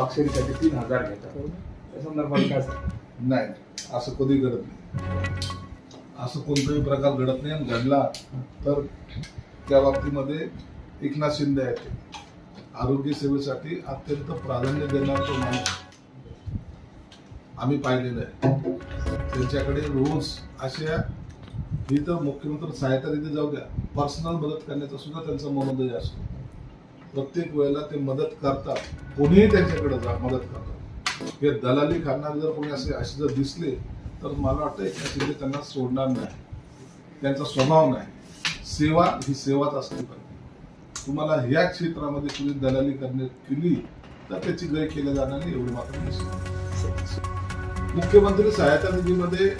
स्वाक्षरीसाठी तीन हजार घेतात. त्या संदर्भात काय? नाही असं कधी घडत नाही. असं कोणताही प्रकार घडत नाही आणि घडला तर त्या बाबतीमध्ये एकनाथ शिंदे आहेत. आरोग्य सेवेसाठी अत्यंत प्राधान्य देणारा तो माणूस आम्ही पाहिलेलं आहे. त्यांच्याकडे रोज अशा ही तर मुख्यमंत्री सहायता निधी जाऊ द्या. पर्सनल मदत करण्याचा सुद्धा त्यांचा मनोदय असतो. प्रत्येक वेळेला ते मदत करतात. कोणीही त्यांच्याकडे जा मदत करतात. हे दलाली करणारे जर कोणी असे असे जर दिसले तर मला वाटतं एकनाथ शिंदे त्यांना सोडणार नाही. त्यांचा स्वभाव नाही. सेवा ही सेवाच असली पाहिजे. तुम्हाला ह्या क्षेत्रामध्ये तुम्ही दलाली करणे केली तर त्याची गय केल्या जाणार नाही एवढी मात्र मुख्यमंत्री सहायता निधीमध्ये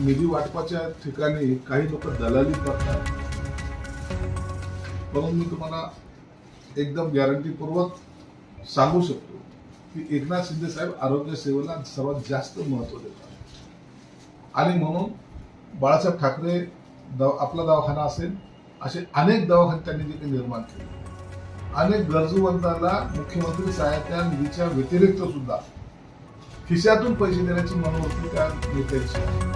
निधी वाटपाच्या ठिकाणी काही लोक दलाली करतात. म्हणून मी तुम्हाला एकदम गॅरंटीपूर्वक सांगू शकतो की एकनाथ शिंदे साहेब आरोग्य सेवेला सर्वात जास्त महत्त्व देतात. आणि म्हणून बाळासाहेब ठाकरे दवा आपला दवाखाना असेल असे अनेक दवाखाने त्यांनी देखील निर्माण केले. अनेक गरजूवंतांना मुख्यमंत्री सहायता निधीच्या व्यतिरिक्त सुद्धा खिशातून पैसे देण्याची मनोवृत्ती त्या नेत्यांची आहे.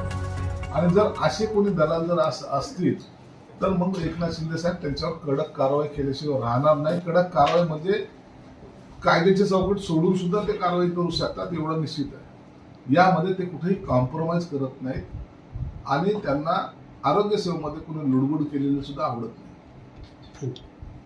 आणि जर असे कोणी दलाल जर अस- असतील तर मग एकनाथ शिंदे साहेब त्यांच्यावर कडक कारवाई केल्याशिवाय राहणार नाही. कडक कारवाई म्हणजे कायद्याची चौकट सोडून सुद्धा ते कारवाई करू शकतात एवढं निश्चित आहे. यामध्ये ते कुठेही कॉम्प्रोमाइज करत नाहीत आणि त्यांना आरोग्य सेवेमध्ये कुणी लुडबुड केलेली सुद्धा आवडत नाही.